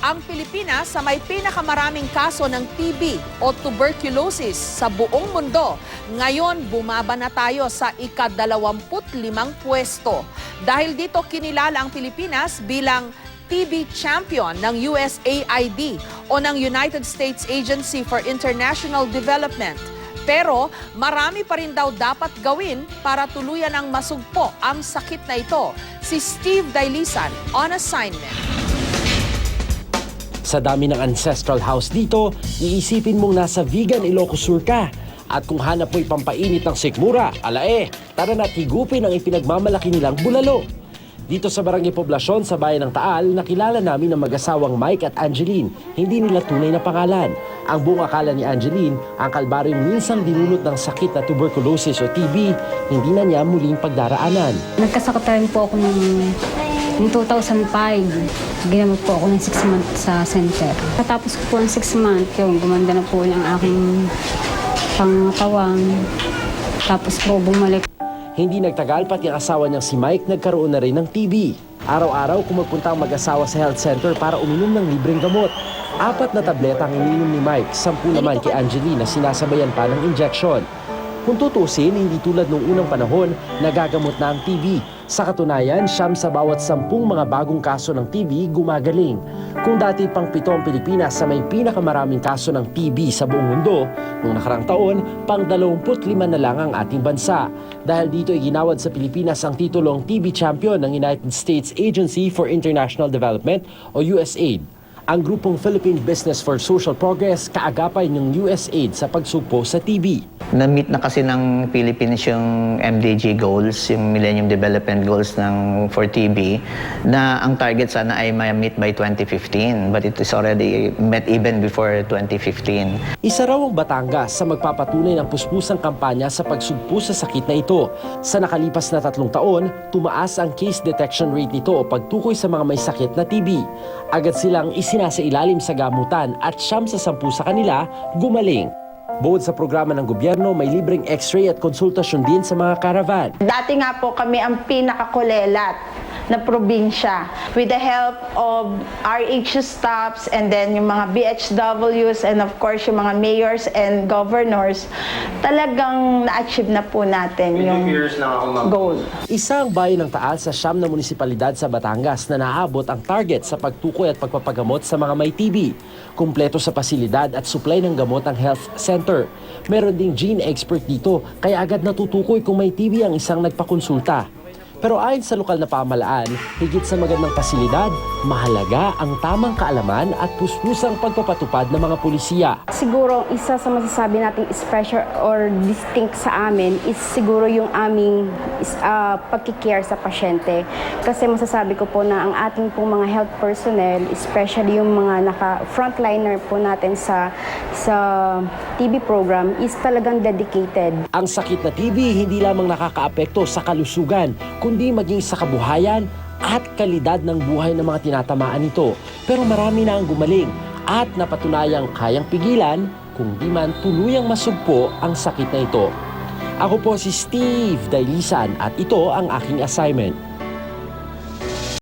Ang Pilipinas sa may pinakamaraming kaso ng TB o tuberculosis sa buong mundo. Ngayon, bumaba na tayo sa ika-25 pwesto. Dahil dito kinilala ang Pilipinas bilang TB champion ng USAID o ng United States Agency for International Development. Pero marami pa rin daw dapat gawin para tuluyan ang masugpo ang sakit na ito. Si Steve Dailisan on assignment. Sa dami ng ancestral house dito, iisipin mong nasa vegan Ilocos Sur ka. At kung hanap mo'y pampainit ng sikmura, alae, tara na't higupin ang ipinagmamalaki nilang bulalo. Dito sa Barangay Poblasyon sa bayan ng Taal, nakilala namin ang mag-asawang Mike at Angeline. Hindi nila tunay na pangalan. Ang buong akala ni Angeline, ang kalbaryong minsang dinulot ng sakit na tuberculosis o TB, hindi na niya muling pagdaraanan. Nagkasakit po ako ng, ng 2005. Ginamot po ako ng 6 months sa center. Katapos ko po ng 6 months, yung gumanda na po yung aking pangtawang. Tapos po bumalik Hindi nagtagal pati ang asawa niyang si Mike nagkaroon na rin ng TB. Araw-araw kumupunta ang mag-asawa sa health center para uminom ng libreng gamot. Apat na tableta ang ininom ni Mike, sampu naman kay Angeline na sinasabayan pa ng injection. Kung tutusin, hindi tulad nung unang panahon, nagagamot na ang TB. Sa katunayan, siyam sa bawat sampung mga bagong kaso ng TB gumagaling. Kung dati pang pito ang Pilipinas sa may pinakamaraming kaso ng TB sa buong mundo, noong nakarang taon, pang 25 na lang ang ating bansa. Dahil dito ay ginawad sa Pilipinas ang titulong TB champion ng United States Agency for International Development o USAID. Ang grupong Philippine Business for Social Progress kaagapay ng USAID sa pagsugpo sa TB. Na-meet na kasi ng Philippines yung MDG goals, yung Millennium Development Goals ng for TB, na ang target sana ay ma-meet by 2015. But it is already met even before 2015. Isa raw ang Batangas sa magpapatunay ng puspusang kampanya sa pagsugpo sa sakit na ito. Sa nakalipas na tatlong taon, tumaas ang case detection rate nito o pagtukoy sa mga may sakit na TB. Agad silang isinasailalim sa gamutan at siyam sa sampu sa kanila gumaling. Bukod sa programa ng gobyerno, may libreng x-ray at konsultasyon din sa mga caravan. Dati nga po kami ang pinakakulelat na probinsya with the help of RHU staffs and then yung mga BHWs and of course yung mga mayors and governors talagang na-achieve na po natin yung goal. Isang bayan ng Taal sa siyam na munisipalidad sa Batangas na naabot ang target sa pagtukoy at pagpapagamot sa mga may TB. Kumpleto sa pasilidad at supply ng gamot ang health center. Meron ding gene expert dito kaya agad natutukoy kung may TB ang isang nagpakonsulta. Pero ayon sa lokal na pamalaan, higit sa magandang pasilidad, mahalaga ang tamang kaalaman at puspusang pagpapatupad ng mga pulisya. Siguro isa sa masasabi nating special or distinct sa amin is siguro yung aming is, ah, pagkikare sa pasyente. Kasi masasabi ko po na ang ating pong mga health personnel, especially yung mga naka frontliner po natin sa sa TB program is talagang dedicated. Ang sakit na TB hindi lamang nakakaapekto sa kalusugan, kundi maging sa kabuhayan at kalidad ng buhay ng mga tinatamaan nito. Pero marami na ang gumaling at napatunayang kayang pigilan kung di man tuluyang masugpo ang sakit na ito. Ako po si Steve Dailisan at ito ang aking assignment.